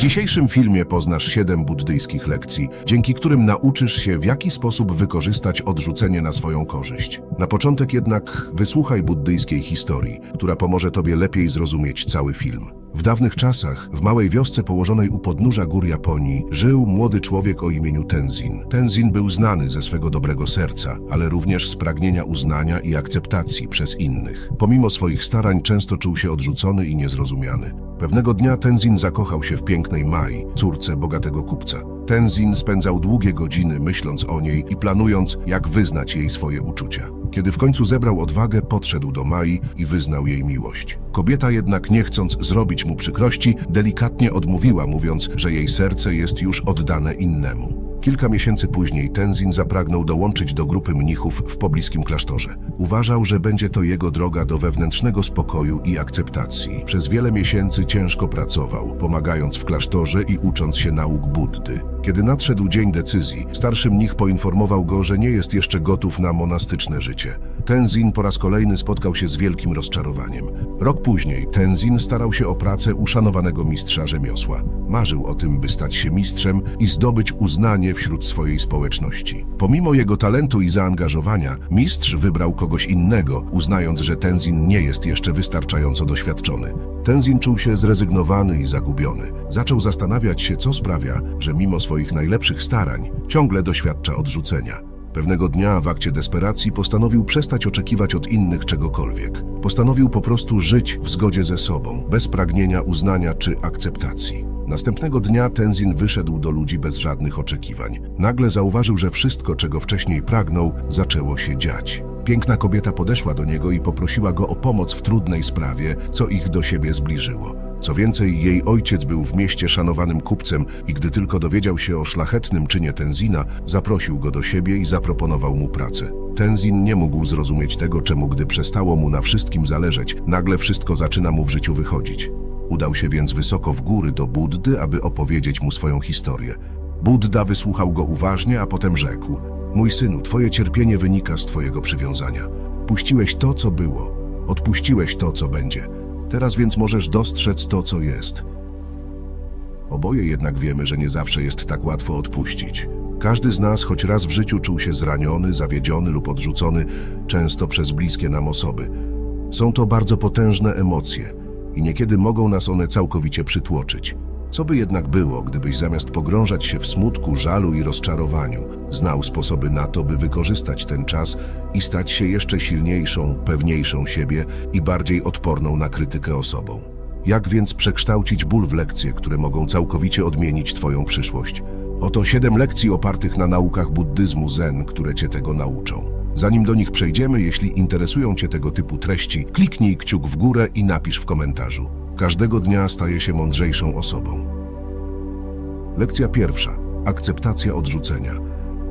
dzisiejszym filmie poznasz 7 buddyjskich lekcji, dzięki którym nauczysz się, w jaki sposób wykorzystać odrzucenie na swoją korzyść. Na początek jednak wysłuchaj buddyjskiej historii, która pomoże Tobie lepiej zrozumieć cały film. W dawnych czasach, w małej wiosce położonej u podnóża gór Japonii, żył młody człowiek o imieniu Tenzin. Tenzin był znany ze swego dobrego serca, ale również z pragnienia uznania i akceptacji przez innych. Pomimo swoich starań często czuł się odrzucony i niezrozumiany. Pewnego dnia Tenzin zakochał się w pięknej Mai, córce bogatego kupca. Tenzin spędzał długie godziny myśląc o niej i planując, jak wyznać jej swoje uczucia. Kiedy w końcu zebrał odwagę, podszedł do Mai i wyznał jej miłość. Kobieta jednak, nie chcąc zrobić mu przykrości, delikatnie odmówiła, mówiąc, że jej serce jest już oddane innemu. Kilka miesięcy później Tenzin zapragnął dołączyć do grupy mnichów w pobliskim klasztorze. Uważał, że będzie to jego droga do wewnętrznego spokoju i akceptacji. Przez wiele miesięcy ciężko pracował, pomagając w klasztorze i ucząc się nauk Buddy. Kiedy nadszedł dzień decyzji, starszy mnich poinformował go, że nie jest jeszcze gotów na monastyczne życie. Tenzin po raz kolejny spotkał się z wielkim rozczarowaniem. Rok później Tenzin starał się o pracę uszanowanego mistrza rzemiosła. Marzył o tym, by stać się mistrzem i zdobyć uznanie wśród swojej społeczności. Pomimo jego talentu i zaangażowania, mistrz wybrał kogoś innego, uznając, że Tenzin nie jest jeszcze wystarczająco doświadczony. Tenzin czuł się zrezygnowany i zagubiony. Zaczął zastanawiać się, co sprawia, że mimo swoich najlepszych starań ciągle doświadcza odrzucenia. Pewnego dnia w akcie desperacji postanowił przestać oczekiwać od innych czegokolwiek. Postanowił po prostu żyć w zgodzie ze sobą, bez pragnienia uznania czy akceptacji. Następnego dnia Tenzin wyszedł do ludzi bez żadnych oczekiwań. Nagle zauważył, że wszystko, czego wcześniej pragnął, zaczęło się dziać. Piękna kobieta podeszła do niego i poprosiła go o pomoc w trudnej sprawie, co ich do siebie zbliżyło. Co więcej, jej ojciec był w mieście szanowanym kupcem i gdy tylko dowiedział się o szlachetnym czynie Tenzina, zaprosił go do siebie i zaproponował mu pracę. Tenzin nie mógł zrozumieć tego, czemu gdy przestało mu na wszystkim zależeć, nagle wszystko zaczyna mu w życiu wychodzić. Udał się więc wysoko w góry do Buddy, aby opowiedzieć mu swoją historię. Budda wysłuchał go uważnie, a potem rzekł: Mój synu, twoje cierpienie wynika z twojego przywiązania. Puściłeś to, co było, odpuściłeś to, co będzie. Teraz więc możesz dostrzec to, co jest. Oboje jednak wiemy, że nie zawsze jest tak łatwo odpuścić. Każdy z nas choć raz w życiu czuł się zraniony, zawiedziony lub odrzucony, często przez bliskie nam osoby. Są to bardzo potężne emocje i niekiedy mogą nas one całkowicie przytłoczyć. Co by jednak było, gdybyś zamiast pogrążać się w smutku, żalu i rozczarowaniu, znał sposoby na to, by wykorzystać ten czas i stać się jeszcze silniejszą, pewniejszą siebie i bardziej odporną na krytykę osobą. Jak więc przekształcić ból w lekcje, które mogą całkowicie odmienić Twoją przyszłość? Oto siedem lekcji opartych na naukach buddyzmu Zen, które Cię tego nauczą. Zanim do nich przejdziemy, jeśli interesują Cię tego typu treści, kliknij kciuk w górę i napisz w komentarzu. Każdego dnia staje się mądrzejszą osobą. Lekcja pierwsza. Akceptacja odrzucenia.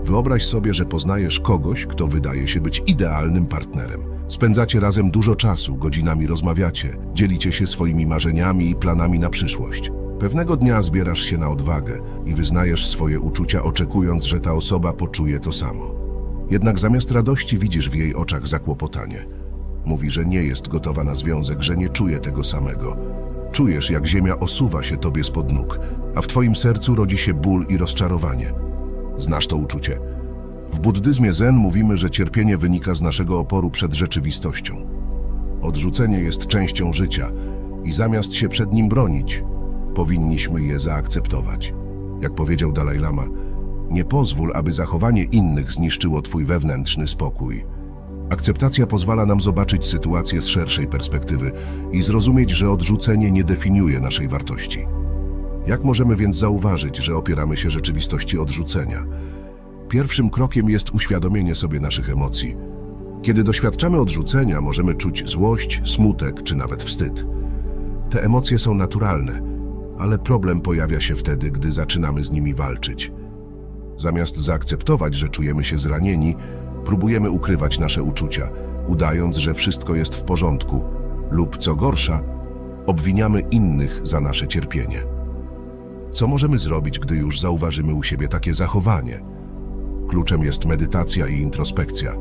Wyobraź sobie, że poznajesz kogoś, kto wydaje się być idealnym partnerem. Spędzacie razem dużo czasu, godzinami rozmawiacie, dzielicie się swoimi marzeniami i planami na przyszłość. Pewnego dnia zbierasz się na odwagę i wyznajesz swoje uczucia, oczekując, że ta osoba poczuje to samo. Jednak zamiast radości widzisz w jej oczach zakłopotanie. Mówi, że nie jest gotowa na związek, że nie czuje tego samego. Czujesz, jak ziemia osuwa się tobie spod nóg, a w twoim sercu rodzi się ból i rozczarowanie. Znasz to uczucie. W buddyzmie Zen mówimy, że cierpienie wynika z naszego oporu przed rzeczywistością. Odrzucenie jest częścią życia i zamiast się przed nim bronić, powinniśmy je zaakceptować. Jak powiedział Dalaj Lama, nie pozwól, aby zachowanie innych zniszczyło twój wewnętrzny spokój. Akceptacja pozwala nam zobaczyć sytuację z szerszej perspektywy i zrozumieć, że odrzucenie nie definiuje naszej wartości. Jak możemy więc zauważyć, że opieramy się rzeczywistości odrzucenia? Pierwszym krokiem jest uświadomienie sobie naszych emocji. Kiedy doświadczamy odrzucenia, możemy czuć złość, smutek czy nawet wstyd. Te emocje są naturalne, ale problem pojawia się wtedy, gdy zaczynamy z nimi walczyć. Zamiast zaakceptować, że czujemy się zranieni, próbujemy ukrywać nasze uczucia, udając, że wszystko jest w porządku, lub co gorsza, obwiniamy innych za nasze cierpienie. Co możemy zrobić, gdy już zauważymy u siebie takie zachowanie? Kluczem jest medytacja i introspekcja.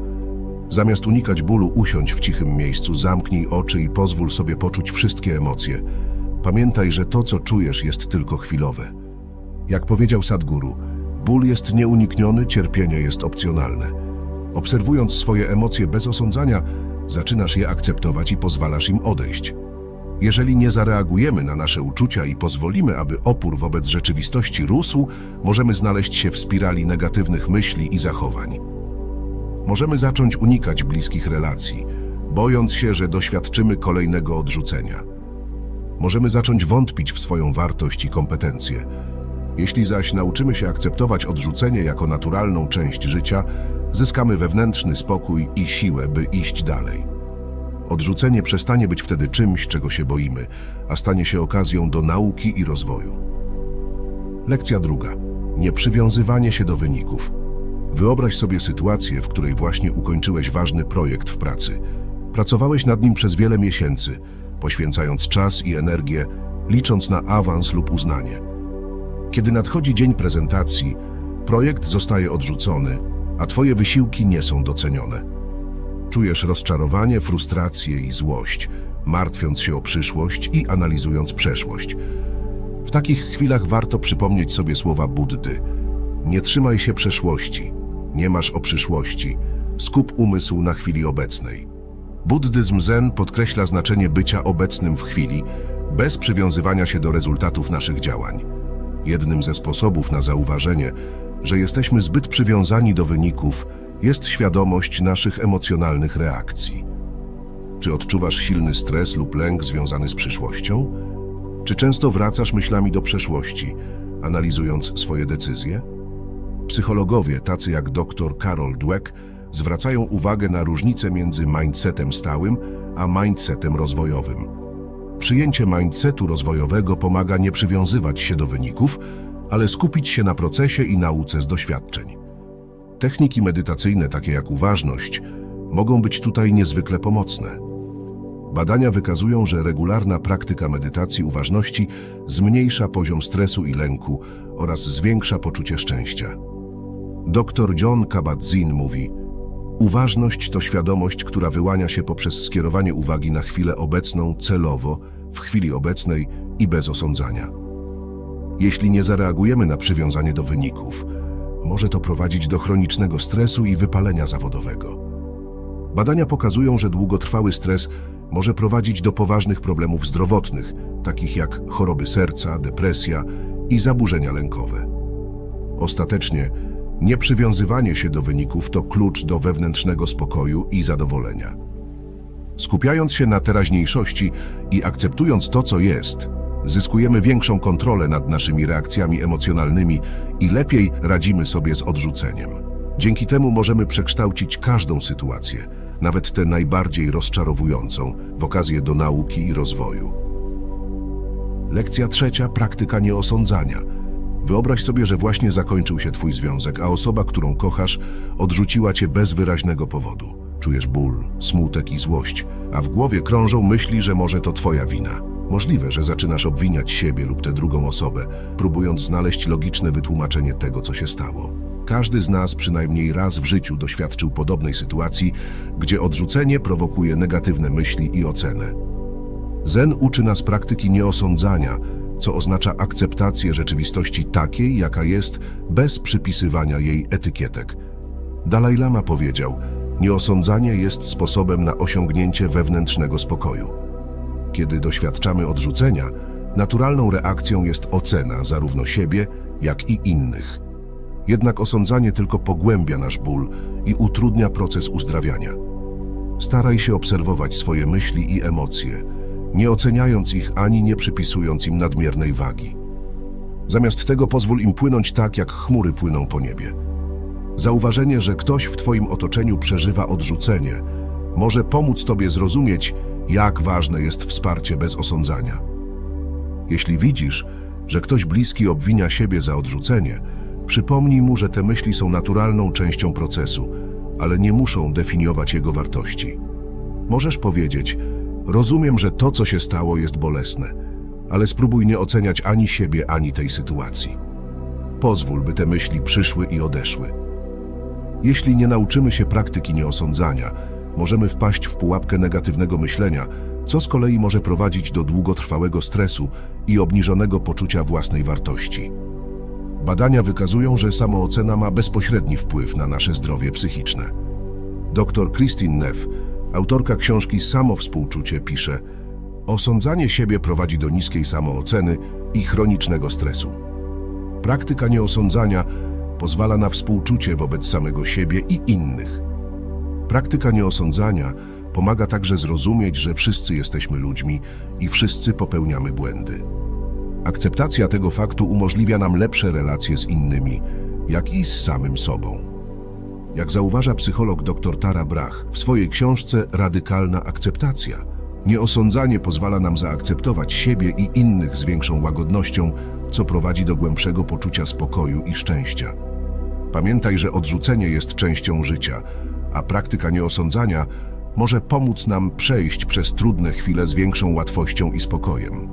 Zamiast unikać bólu, usiądź w cichym miejscu, zamknij oczy i pozwól sobie poczuć wszystkie emocje. Pamiętaj, że to, co czujesz, jest tylko chwilowe. Jak powiedział Sadhguru, ból jest nieunikniony, cierpienie jest opcjonalne. Obserwując swoje emocje bez osądzania, zaczynasz je akceptować i pozwalasz im odejść. Jeżeli nie zareagujemy na nasze uczucia i pozwolimy, aby opór wobec rzeczywistości rósł, możemy znaleźć się w spirali negatywnych myśli i zachowań. Możemy zacząć unikać bliskich relacji, bojąc się, że doświadczymy kolejnego odrzucenia. Możemy zacząć wątpić w swoją wartość i kompetencje. Jeśli zaś nauczymy się akceptować odrzucenie jako naturalną część życia, zyskamy wewnętrzny spokój i siłę, by iść dalej. Odrzucenie przestanie być wtedy czymś, czego się boimy, a stanie się okazją do nauki i rozwoju. Lekcja druga. Nieprzywiązywanie się do wyników. Wyobraź sobie sytuację, w której właśnie ukończyłeś ważny projekt w pracy. Pracowałeś nad nim przez wiele miesięcy, poświęcając czas i energię, licząc na awans lub uznanie. Kiedy nadchodzi dzień prezentacji, projekt zostaje odrzucony, a Twoje wysiłki nie są docenione. Czujesz rozczarowanie, frustrację i złość, martwiąc się o przyszłość i analizując przeszłość. W takich chwilach warto przypomnieć sobie słowa Buddy. Nie trzymaj się przeszłości, nie masz o przyszłości, skup umysł na chwili obecnej. Buddyzm Zen podkreśla znaczenie bycia obecnym w chwili, bez przywiązywania się do rezultatów naszych działań. Jednym ze sposobów na zauważenie, że jesteśmy zbyt przywiązani do wyników, jest świadomość naszych emocjonalnych reakcji. Czy odczuwasz silny stres lub lęk związany z przyszłością? Czy często wracasz myślami do przeszłości, analizując swoje decyzje? Psychologowie, tacy jak dr Carol Dweck, zwracają uwagę na różnicę między mindsetem stałym a mindsetem rozwojowym. Przyjęcie mindsetu rozwojowego pomaga nie przywiązywać się do wyników, ale skupić się na procesie i nauce z doświadczeń. Techniki medytacyjne, takie jak uważność, mogą być tutaj niezwykle pomocne. Badania wykazują, że regularna praktyka medytacji uważności zmniejsza poziom stresu i lęku oraz zwiększa poczucie szczęścia. Dr John Kabat-Zinn mówi: Uważność to świadomość, która wyłania się poprzez skierowanie uwagi na chwilę obecną celowo, w chwili obecnej i bez osądzania. Jeśli nie zareagujemy na przywiązanie do wyników, może to prowadzić do chronicznego stresu i wypalenia zawodowego. Badania pokazują, że długotrwały stres może prowadzić do poważnych problemów zdrowotnych, takich jak choroby serca, depresja i zaburzenia lękowe. Ostatecznie, nieprzywiązywanie się do wyników to klucz do wewnętrznego spokoju i zadowolenia. Skupiając się na teraźniejszości i akceptując to, co jest, zyskujemy większą kontrolę nad naszymi reakcjami emocjonalnymi i lepiej radzimy sobie z odrzuceniem. Dzięki temu możemy przekształcić każdą sytuację, nawet tę najbardziej rozczarowującą, w okazję do nauki i rozwoju. Lekcja trzecia praktyka nieosądzania. Wyobraź sobie, że właśnie zakończył się Twój związek, a osoba, którą kochasz, odrzuciła Cię bez wyraźnego powodu. Czujesz ból, smutek i złość, a w głowie krążą myśli, że może to Twoja wina. Możliwe, że zaczynasz obwiniać siebie lub tę drugą osobę, próbując znaleźć logiczne wytłumaczenie tego, co się stało. Każdy z nas przynajmniej raz w życiu doświadczył podobnej sytuacji, gdzie odrzucenie prowokuje negatywne myśli i ocenę. Zen uczy nas praktyki nieosądzania, co oznacza akceptację rzeczywistości takiej, jaka jest, bez przypisywania jej etykietek. Dalaj Lama powiedział, nieosądzanie jest sposobem na osiągnięcie wewnętrznego spokoju. Kiedy doświadczamy odrzucenia, naturalną reakcją jest ocena zarówno siebie, jak i innych. Jednak osądzanie tylko pogłębia nasz ból i utrudnia proces uzdrawiania. Staraj się obserwować swoje myśli i emocje, nie oceniając ich ani nie przypisując im nadmiernej wagi. Zamiast tego pozwól im płynąć tak, jak chmury płyną po niebie. Zauważenie, że ktoś w Twoim otoczeniu przeżywa odrzucenie, może pomóc Tobie zrozumieć, jak ważne jest wsparcie bez osądzania. Jeśli widzisz, że ktoś bliski obwinia siebie za odrzucenie, przypomnij mu, że te myśli są naturalną częścią procesu, ale nie muszą definiować jego wartości. Możesz powiedzieć: Rozumiem, że to, co się stało, jest bolesne, ale spróbuj nie oceniać ani siebie, ani tej sytuacji. Pozwól, by te myśli przyszły i odeszły. Jeśli nie nauczymy się praktyki nieosądzania, możemy wpaść w pułapkę negatywnego myślenia, co z kolei może prowadzić do długotrwałego stresu i obniżonego poczucia własnej wartości. Badania wykazują, że samoocena ma bezpośredni wpływ na nasze zdrowie psychiczne. Dr Christine Neff, autorka książki Samowspółczucie, pisze: Osądzanie siebie prowadzi do niskiej samooceny i chronicznego stresu. Praktyka nieosądzania pozwala na współczucie wobec samego siebie i innych. Praktyka nieosądzania pomaga także zrozumieć, że wszyscy jesteśmy ludźmi i wszyscy popełniamy błędy. Akceptacja tego faktu umożliwia nam lepsze relacje z innymi, jak i z samym sobą. Jak zauważa psycholog dr Tara Brach w swojej książce Radykalna akceptacja, nieosądzanie pozwala nam zaakceptować siebie i innych z większą łagodnością, co prowadzi do głębszego poczucia spokoju i szczęścia. Pamiętaj, że odrzucenie jest częścią życia, a praktyka nieosądzania może pomóc nam przejść przez trudne chwile z większą łatwością i spokojem.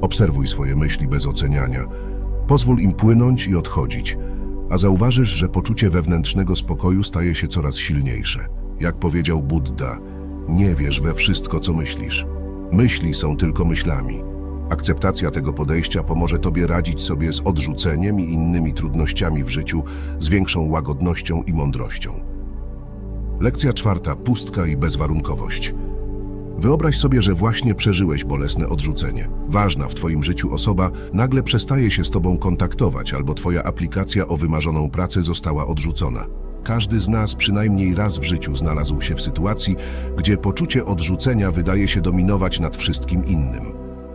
Obserwuj swoje myśli bez oceniania. Pozwól im płynąć i odchodzić, a zauważysz, że poczucie wewnętrznego spokoju staje się coraz silniejsze. Jak powiedział Buddha, nie wierz we wszystko, co myślisz. Myśli są tylko myślami. Akceptacja tego podejścia pomoże Tobie radzić sobie z odrzuceniem i innymi trudnościami w życiu z większą łagodnością i mądrością. Lekcja czwarta. Pustka i bezwarunkowość. Wyobraź sobie, że właśnie przeżyłeś bolesne odrzucenie. Ważna w Twoim życiu osoba nagle przestaje się z Tobą kontaktować albo Twoja aplikacja o wymarzoną pracę została odrzucona. Każdy z nas przynajmniej raz w życiu znalazł się w sytuacji, gdzie poczucie odrzucenia wydaje się dominować nad wszystkim innym.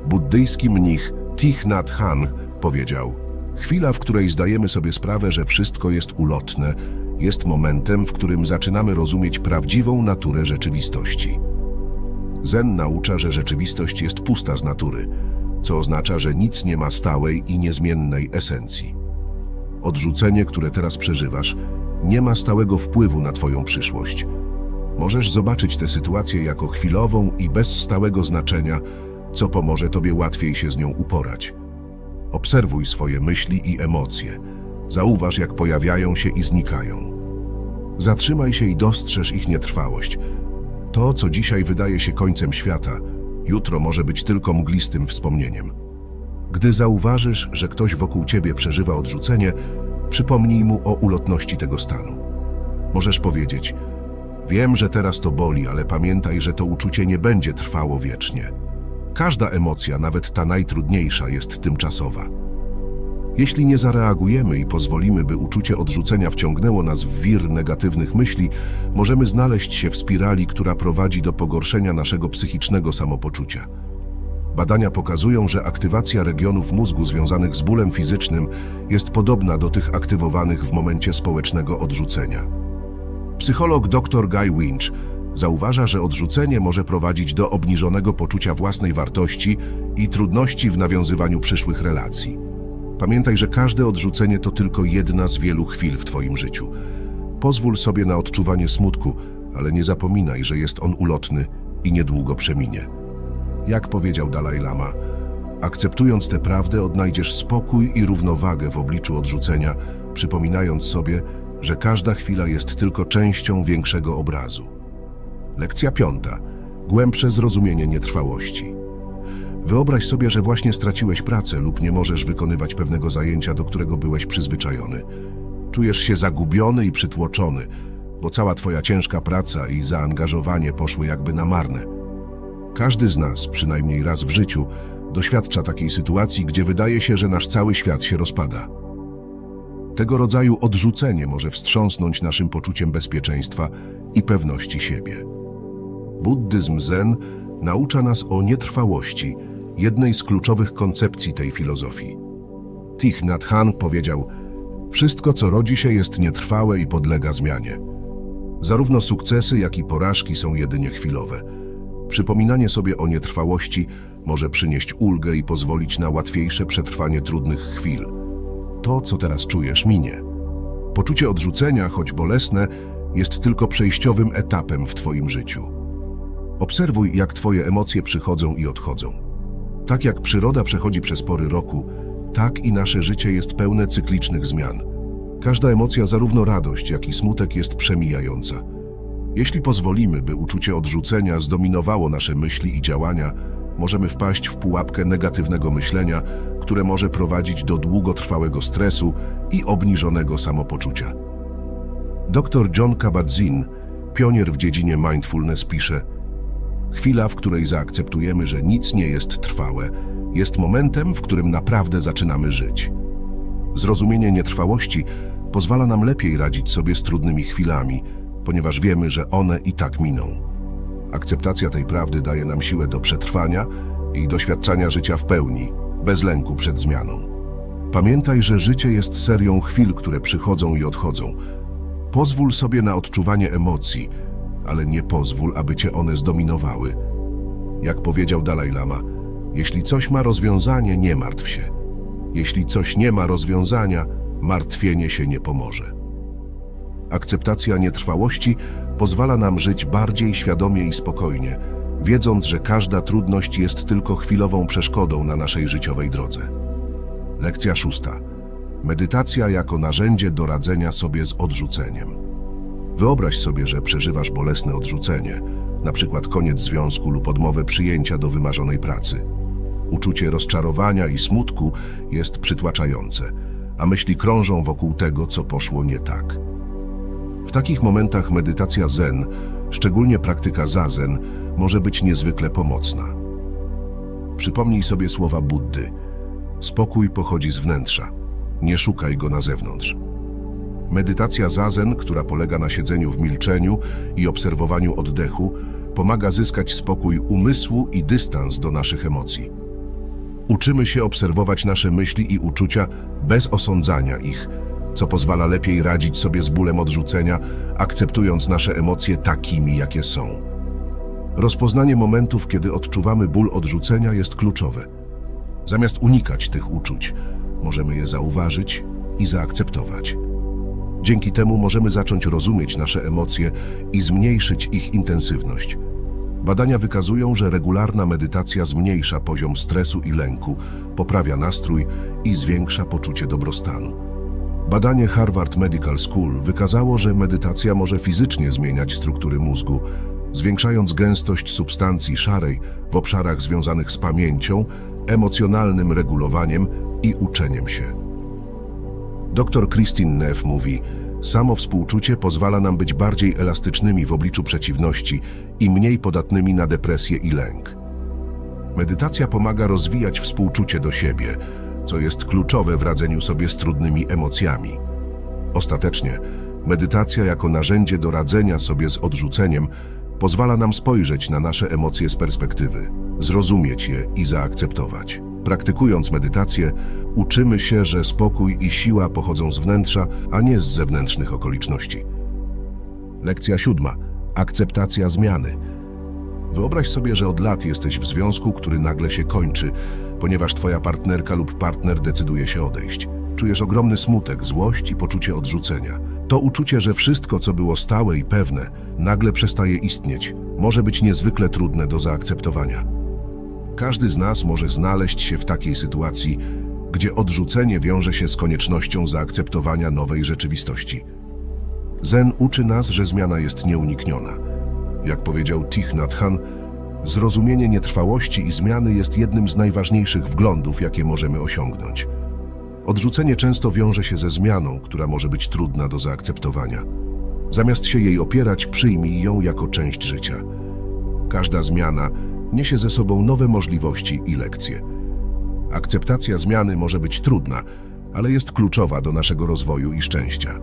Buddyjski mnich Thich Nhat Hanh powiedział: Chwila, w której zdajemy sobie sprawę, że wszystko jest ulotne, jest momentem, w którym zaczynamy rozumieć prawdziwą naturę rzeczywistości. Zen naucza, że rzeczywistość jest pusta z natury, co oznacza, że nic nie ma stałej i niezmiennej esencji. Odrzucenie, które teraz przeżywasz, nie ma stałego wpływu na Twoją przyszłość. Możesz zobaczyć tę sytuację jako chwilową i bez stałego znaczenia, co pomoże Tobie łatwiej się z nią uporać. Obserwuj swoje myśli i emocje. Zauważ, jak pojawiają się i znikają. Zatrzymaj się i dostrzeż ich nietrwałość. To, co dzisiaj wydaje się końcem świata, jutro może być tylko mglistym wspomnieniem. Gdy zauważysz, że ktoś wokół ciebie przeżywa odrzucenie, przypomnij mu o ulotności tego stanu. Możesz powiedzieć: Wiem, że teraz to boli, ale pamiętaj, że to uczucie nie będzie trwało wiecznie. Każda emocja, nawet ta najtrudniejsza, jest tymczasowa. Jeśli nie zareagujemy i pozwolimy, by uczucie odrzucenia wciągnęło nas w wir negatywnych myśli, możemy znaleźć się w spirali, która prowadzi do pogorszenia naszego psychicznego samopoczucia. Badania pokazują, że aktywacja regionów mózgu związanych z bólem fizycznym jest podobna do tych aktywowanych w momencie społecznego odrzucenia. Psycholog dr Guy Winch zauważa, że odrzucenie może prowadzić do obniżonego poczucia własnej wartości i trudności w nawiązywaniu przyszłych relacji. Pamiętaj, że każde odrzucenie to tylko jedna z wielu chwil w Twoim życiu. Pozwól sobie na odczuwanie smutku, ale nie zapominaj, że jest on ulotny i niedługo przeminie. Jak powiedział Dalaj Lama, akceptując tę prawdę odnajdziesz spokój i równowagę w obliczu odrzucenia, przypominając sobie, że każda chwila jest tylko częścią większego obrazu. Lekcja piąta. Głębsze zrozumienie nietrwałości. Wyobraź sobie, że właśnie straciłeś pracę lub nie możesz wykonywać pewnego zajęcia, do którego byłeś przyzwyczajony. Czujesz się zagubiony i przytłoczony, bo cała twoja ciężka praca i zaangażowanie poszły jakby na marne. Każdy z nas, przynajmniej raz w życiu, doświadcza takiej sytuacji, gdzie wydaje się, że nasz cały świat się rozpada. Tego rodzaju odrzucenie może wstrząsnąć naszym poczuciem bezpieczeństwa i pewności siebie. Buddyzm Zen naucza nas o nietrwałości, jednej z kluczowych koncepcji tej filozofii. Thich Nhat Hanh powiedział, wszystko co rodzi się jest nietrwałe i podlega zmianie. Zarówno sukcesy, jak i porażki są jedynie chwilowe. Przypominanie sobie o nietrwałości może przynieść ulgę i pozwolić na łatwiejsze przetrwanie trudnych chwil. To, co teraz czujesz, minie. Poczucie odrzucenia, choć bolesne, jest tylko przejściowym etapem w Twoim życiu. Obserwuj, jak Twoje emocje przychodzą i odchodzą. Tak jak przyroda przechodzi przez pory roku, tak i nasze życie jest pełne cyklicznych zmian. Każda emocja, zarówno radość, jak i smutek, jest przemijająca. Jeśli pozwolimy, by uczucie odrzucenia zdominowało nasze myśli i działania, możemy wpaść w pułapkę negatywnego myślenia, które może prowadzić do długotrwałego stresu i obniżonego samopoczucia. Dr John Kabat-Zinn, pionier w dziedzinie mindfulness, pisze Chwila, w której zaakceptujemy, że nic nie jest trwałe, jest momentem, w którym naprawdę zaczynamy żyć. Zrozumienie nietrwałości pozwala nam lepiej radzić sobie z trudnymi chwilami, ponieważ wiemy, że one i tak miną. Akceptacja tej prawdy daje nam siłę do przetrwania i doświadczania życia w pełni, bez lęku przed zmianą. Pamiętaj, że życie jest serią chwil, które przychodzą i odchodzą. Pozwól sobie na odczuwanie emocji, ale nie pozwól, aby cię one zdominowały. Jak powiedział Dalaj Lama, jeśli coś ma rozwiązanie, nie martw się. Jeśli coś nie ma rozwiązania, martwienie się nie pomoże. Akceptacja nietrwałości pozwala nam żyć bardziej świadomie i spokojnie, wiedząc, że każda trudność jest tylko chwilową przeszkodą na naszej życiowej drodze. Lekcja szósta. Medytacja jako narzędzie do radzenia sobie z odrzuceniem. Wyobraź sobie, że przeżywasz bolesne odrzucenie, na przykład koniec związku lub odmowę przyjęcia do wymarzonej pracy. Uczucie rozczarowania i smutku jest przytłaczające, a myśli krążą wokół tego, co poszło nie tak. W takich momentach medytacja zen, szczególnie praktyka zazen, może być niezwykle pomocna. Przypomnij sobie słowa Buddy. Spokój pochodzi z wnętrza. Nie szukaj go na zewnątrz. Medytacja zazen, która polega na siedzeniu w milczeniu i obserwowaniu oddechu, pomaga zyskać spokój umysłu i dystans do naszych emocji. Uczymy się obserwować nasze myśli i uczucia bez osądzania ich, co pozwala lepiej radzić sobie z bólem odrzucenia, akceptując nasze emocje takimi, jakie są. Rozpoznanie momentów, kiedy odczuwamy ból odrzucenia, jest kluczowe. Zamiast unikać tych uczuć, możemy je zauważyć i zaakceptować. Dzięki temu możemy zacząć rozumieć nasze emocje i zmniejszyć ich intensywność. Badania wykazują, że regularna medytacja zmniejsza poziom stresu i lęku, poprawia nastrój i zwiększa poczucie dobrostanu. Badanie Harvard Medical School wykazało, że medytacja może fizycznie zmieniać struktury mózgu, zwiększając gęstość substancji szarej w obszarach związanych z pamięcią, emocjonalnym regulowaniem i uczeniem się. Dr Christine Neff mówi, samo współczucie pozwala nam być bardziej elastycznymi w obliczu przeciwności i mniej podatnymi na depresję i lęk. Medytacja pomaga rozwijać współczucie do siebie, co jest kluczowe w radzeniu sobie z trudnymi emocjami. Ostatecznie, medytacja jako narzędzie do radzenia sobie z odrzuceniem pozwala nam spojrzeć na nasze emocje z perspektywy, zrozumieć je i zaakceptować. Praktykując medytację, uczymy się, że spokój i siła pochodzą z wnętrza, a nie z zewnętrznych okoliczności. Lekcja siódma. Akceptacja zmiany. Wyobraź sobie, że od lat jesteś w związku, który nagle się kończy, ponieważ twoja partnerka lub partner decyduje się odejść. Czujesz ogromny smutek, złość i poczucie odrzucenia. To uczucie, że wszystko, co było stałe i pewne, nagle przestaje istnieć, może być niezwykle trudne do zaakceptowania. Każdy z nas może znaleźć się w takiej sytuacji, gdzie odrzucenie wiąże się z koniecznością zaakceptowania nowej rzeczywistości. Zen uczy nas, że zmiana jest nieunikniona. Jak powiedział Thich Nhat Hanh, zrozumienie nietrwałości i zmiany jest jednym z najważniejszych wglądów, jakie możemy osiągnąć. Odrzucenie często wiąże się ze zmianą, która może być trudna do zaakceptowania. Zamiast się jej opierać, przyjmij ją jako część życia. Każda zmiana niesie ze sobą nowe możliwości i lekcje. Akceptacja zmiany może być trudna, ale jest kluczowa do naszego rozwoju i szczęścia.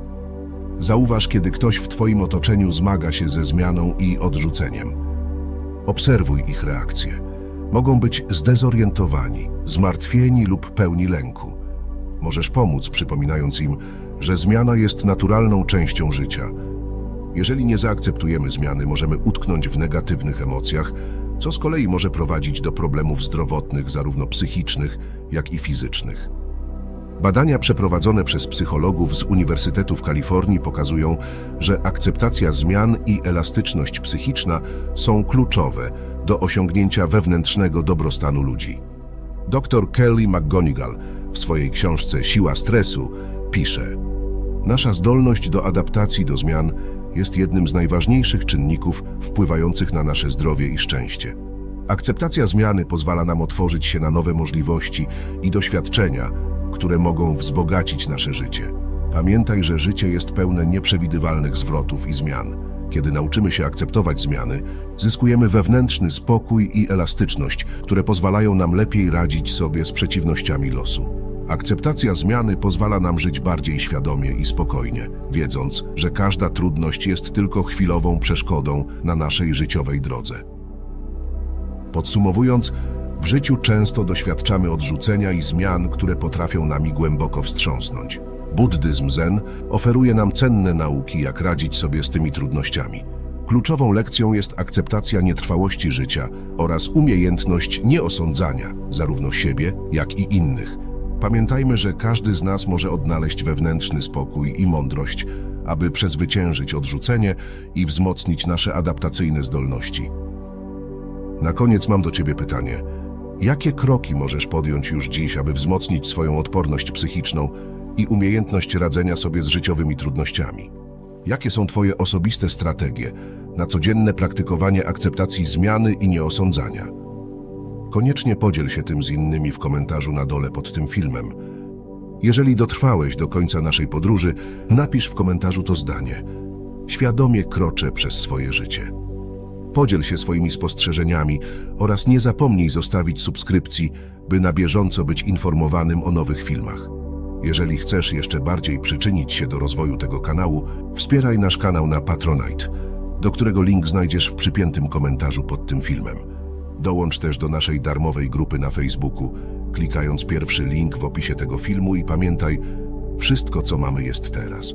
Zauważ, kiedy ktoś w Twoim otoczeniu zmaga się ze zmianą i odrzuceniem. Obserwuj ich reakcje. Mogą być zdezorientowani, zmartwieni lub pełni lęku. Możesz pomóc, przypominając im, że zmiana jest naturalną częścią życia. Jeżeli nie zaakceptujemy zmiany, możemy utknąć w negatywnych emocjach, co z kolei może prowadzić do problemów zdrowotnych, zarówno psychicznych, jak i fizycznych. Badania przeprowadzone przez psychologów z Uniwersytetu w Kalifornii pokazują, że akceptacja zmian i elastyczność psychiczna są kluczowe do osiągnięcia wewnętrznego dobrostanu ludzi. Dr Kelly McGonigal w swojej książce Siła stresu pisze: Nasza zdolność do adaptacji do zmian jest jednym z najważniejszych czynników wpływających na nasze zdrowie i szczęście. Akceptacja zmiany pozwala nam otworzyć się na nowe możliwości i doświadczenia, które mogą wzbogacić nasze życie. Pamiętaj, że życie jest pełne nieprzewidywalnych zwrotów i zmian. Kiedy nauczymy się akceptować zmiany, zyskujemy wewnętrzny spokój i elastyczność, które pozwalają nam lepiej radzić sobie z przeciwnościami losu. Akceptacja zmiany pozwala nam żyć bardziej świadomie i spokojnie, wiedząc, że każda trudność jest tylko chwilową przeszkodą na naszej życiowej drodze. Podsumowując, w życiu często doświadczamy odrzucenia i zmian, które potrafią nami głęboko wstrząsnąć. Buddyzm Zen oferuje nam cenne nauki, jak radzić sobie z tymi trudnościami. Kluczową lekcją jest akceptacja nietrwałości życia oraz umiejętność nieosądzania zarówno siebie, jak i innych. Pamiętajmy, że każdy z nas może odnaleźć wewnętrzny spokój i mądrość, aby przezwyciężyć odrzucenie i wzmocnić nasze adaptacyjne zdolności. Na koniec mam do Ciebie pytanie. Jakie kroki możesz podjąć już dziś, aby wzmocnić swoją odporność psychiczną i umiejętność radzenia sobie z życiowymi trudnościami? Jakie są Twoje osobiste strategie na codzienne praktykowanie akceptacji zmiany i nieosądzania? Koniecznie podziel się tym z innymi w komentarzu na dole pod tym filmem. Jeżeli dotrwałeś do końca naszej podróży, napisz w komentarzu to zdanie. Świadomie kroczę przez swoje życie. Podziel się swoimi spostrzeżeniami oraz nie zapomnij zostawić subskrypcji, by na bieżąco być informowanym o nowych filmach. Jeżeli chcesz jeszcze bardziej przyczynić się do rozwoju tego kanału, wspieraj nasz kanał na Patronite, do którego link znajdziesz w przypiętym komentarzu pod tym filmem. Dołącz też do naszej darmowej grupy na Facebooku, klikając pierwszy link w opisie tego filmu i pamiętaj, wszystko co mamy jest teraz.